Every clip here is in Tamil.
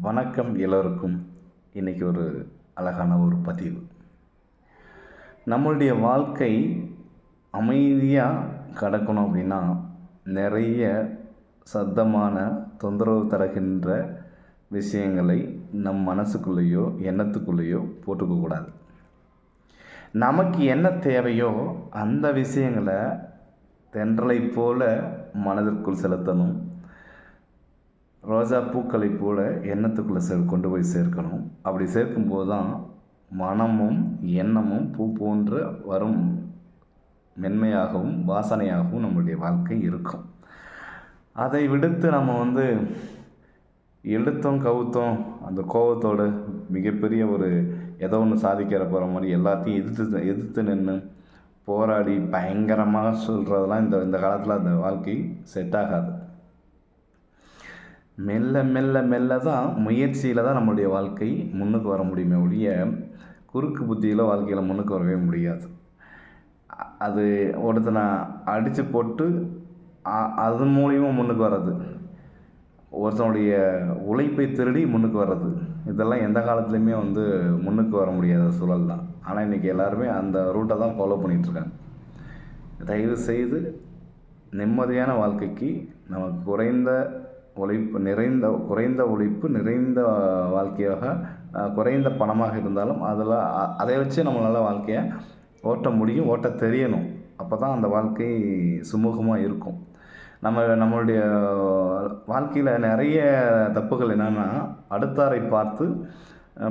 வணக்கம் எல்லோருக்கும். இன்றைக்கி ஒரு அழகான ஒரு பதிவு. நம்மளுடைய வாழ்க்கை அமைதியாக கடக்கணும் அப்படின்னா நிறைய சத்தமான தொந்தரவு தருகின்ற விஷயங்களை நம் மனசுக்குள்ளேயோ எண்ணத்துக்குள்ளேயோ போட்டுக்கக்கூடாது நமக்கு என்ன தேவையோ அந்த விஷயங்களை தென்றலை போல மனதிற்குள் செலுத்தணும். ரோஜா பூக்களை போல எண்ணத்துக்குள்ளே சே கொண்டு போய் சேர்க்கணும். அப்படி சேர்க்கும்போது தான் மனமும் எண்ணமும் பூ போன்று வரும் மென்மையாகவும் வாசனையாகவும் நம்மளுடைய வாழ்க்கை இருக்கும். அதை விடுத்து நம்ம வந்து எழுத்தும் கவுத்தோம் அந்த கோபத்தோடு மிகப்பெரிய ஒரு ஏதோ ஒன்று சாதிக்கிற போகிற மாதிரி எல்லாத்தையும் எதிர்த்து எதிர்த்து நின்று போராடி பயங்கரமாக சொல்கிறதெல்லாம் இந்த இந்த காலத்தில் அந்த வாழ்க்கை செட் ஆகாது. மெல்ல மெல்ல மெல்ல தான் முயற்சியில் தான் நம்மளுடைய வாழ்க்கை முன்னுக்கு வர முடியுமே ஒழிய குறுக்கு புத்தியில் வாழ்க்கையில் முன்னுக்கு வரவே முடியாது. அது ஒருத்தனை அடித்து போட்டு அது மூலியமாக முன்னுக்கு வர்றது. ஒருத்தனுடைய உழைப்பை திருடி முன்னுக்கு வர்றது. இதெல்லாம் எந்த காலத்துலேயுமே வந்து முன்னுக்கு வர முடியாத சூழல் தான். ஆனால் இன்றைக்கி எல்லாருமே அந்த ரூட்டை தான் ஃபாலோ பண்ணிகிட்ருக்காங்க தயவு செய்து நிம்மதியான வாழ்க்கைக்கு நமக்கு குறைந்த உழைப்பு நிறைந்த குறைந்த உழைப்பு நிறைந்த வாழ்க்கையாக குறைந்த பணமாக இருந்தாலும் அதில் அதை வச்சு நம்மளால் வாழ்க்கையை ஓட்ட முடியும் ஓட்ட தெரியணும். அப்போ தான் அந்த வாழ்க்கை சுமூகமாக இருக்கும். நம்ம நம்மளுடைய வாழ்க்கையில் நிறைய தப்புகள் என்னென்னா அடுத்தாரை பார்த்து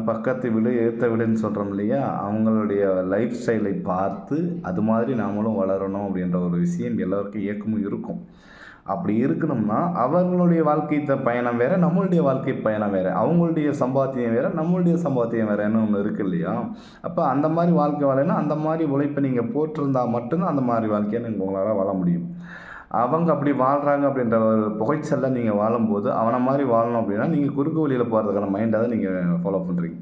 பக்கத்து வீடு ஏற்ற வீடுன்னு சொல்கிறோம் இல்லையா? அவங்களுடைய லைஃப் ஸ்டைலை பார்த்து அது மாதிரி நாமளும் வளரணும் அப்படின்ற ஒரு விஷயம் எல்லாருக்கும் இயக்கமும் இருக்கும். அப்படி இருக்கணும்னா அவர்களுடைய வாழ்க்கை பயணம் வேறு நம்மளுடைய வாழ்க்கை பயணம் வேறு அவங்களுடைய சம்பாத்தியம் வேறு நம்மளுடைய சம்பாத்தியம் வேறுன்னு ஒன்று இருக்கு இல்லையா? அப்போ அந்த மாதிரி வாழ்க்கை வாழனா அந்த மாதிரி உழைப்பை நீங்கள் போட்டிருந்தால் மட்டும்தான் அந்த மாதிரி வாழ்க்கையை நீங்கள் உங்களால் வாழ முடியும். அவங்க அப்படி வாழ்கிறாங்க அப்படின்ற ஒரு புகைச்சல்ல நீங்கள் வாழும்போது அவனை மாதிரி வாழணும் அப்படின்னா நீங்கள் குறுக்கு வழியில் போகிறதுக்கான மைண்டை தான் நீங்கள் ஃபாலோ பண்ணுறீங்க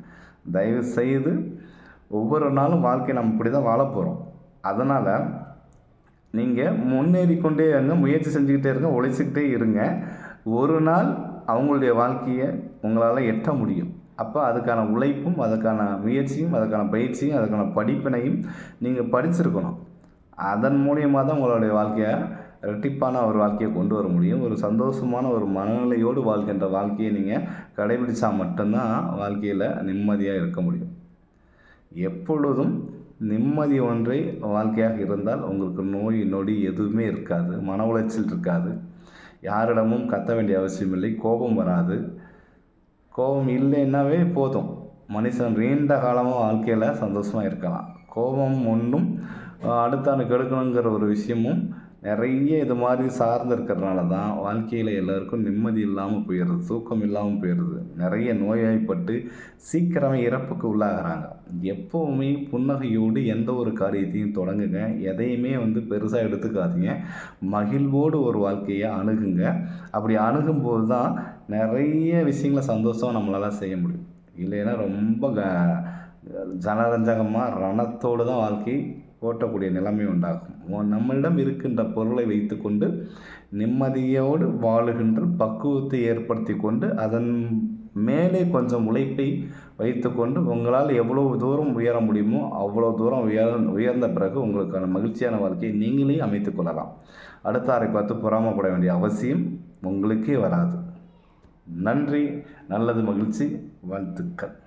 தயவு செய்து ஒவ்வொரு நாளும் வாழ்க்கையை நம்ம இப்படி தான் வாழ போகிறோம் அதனால் நீங்கள் முன்னேறி கொண்டே இருங்க முயற்சி செஞ்சுக்கிட்டே இருங்க உழைச்சிக்கிட்டே இருங்க. ஒரு நாள் அவங்களுடைய வாழ்க்கையை உங்களால் எட்ட முடியும். அப்போ அதுக்கான உழைப்பும் அதுக்கான முயற்சியும் அதுக்கான பயிற்சியும் அதுக்கான படிப்பினையும் நீங்கள் படிச்சிருக்கணும். அதன் மூலியமாக தான் உங்களுடைய வாழ்க்கையை ரெட்டிப்பான ஒரு வாழ்க்கையை கொண்டு வர முடியும். ஒரு சந்தோஷமான ஒரு மனநிலையோடு வாழ்கின்ற வாழ்க்கையை நீங்கள் கடைபிடித்தா மட்டும்தான் வாழ்க்கையில் நிம்மதியாக இருக்க முடியும். எப்பொழுதும் நிம்மதி ஒன்றே வாழ்க்கையாக இருந்தால் உங்களுக்கு நோய் நொடி எதுவுமே இருக்காது. மன உளைச்சல் இருக்காது. யாரிடமும் கத்த வேண்டிய அவசியம் இல்லை. கோபம் வராது. கோபம் இல்லைன்னாவே போதும். மனுஷன் நீண்ட காலமாக வாழ்க்கையில் சந்தோஷமாக இருக்கலாம். கோபம் ஒன்றும் அடுத்தானு கெடுக்கணுங்கிற ஒரு விஷயமும் நிறைய இது மாதிரி சார்ந்து இருக்கிறதுனால தான் வாழ்க்கையில் எல்லாருக்கும் நிம்மதி இல்லாமல் போயிடுது தூக்கம் இல்லாமல் போயிடுது நிறைய நோய்வாய்ப்பட்டு சீக்கிரமே இறப்புக்கு உள்ளாகிறாங்க. எப்போவுமே புன்னகையோடு எந்த ஒரு காரியத்தையும் தொடங்குங்க. எதையுமே வந்து பெருசாக எடுத்துக்காதீங்க. மகிழ்வோடு ஒரு வாழ்க்கையை அணுகுங்க. அப்படி அணுகும்போது தான் நிறைய விஷயங்களை சந்தோஷம் நம்மளால் செய்ய முடியும். இல்லைன்னா ரொம்ப க ஜனரஞ்சகமாக ரணத்தோடு தான் வாழ்க்கை ஓட்டக்கூடிய நிலைமை உண்டாகும். நம்மளிடம் இருக்கின்ற பொருளை வைத்துக்கொண்டு நிம்மதியோடு வாழுகின்ற பக்குவத்தை ஏற்படுத்தி கொண்டு அதன் மேலே கொஞ்சம் உழைப்பை வைத்துக்கொண்டு உங்களால் எவ்வளோ தூரம் உயர முடியுமோ அவ்வளோ தூரம் உயர் உயர்ந்த பிறகு உங்களுக்கான மகிழ்ச்சியான வாழ்க்கையை நீங்களே அமைத்துக் கொள்ளலாம். அடுத்தாரை பார்த்து பொறாமப்பட வேண்டிய அவசியம் உங்களுக்கே வராது. நன்றி நல்லது மகிழ்ச்சி வாழ்த்துக்கள்.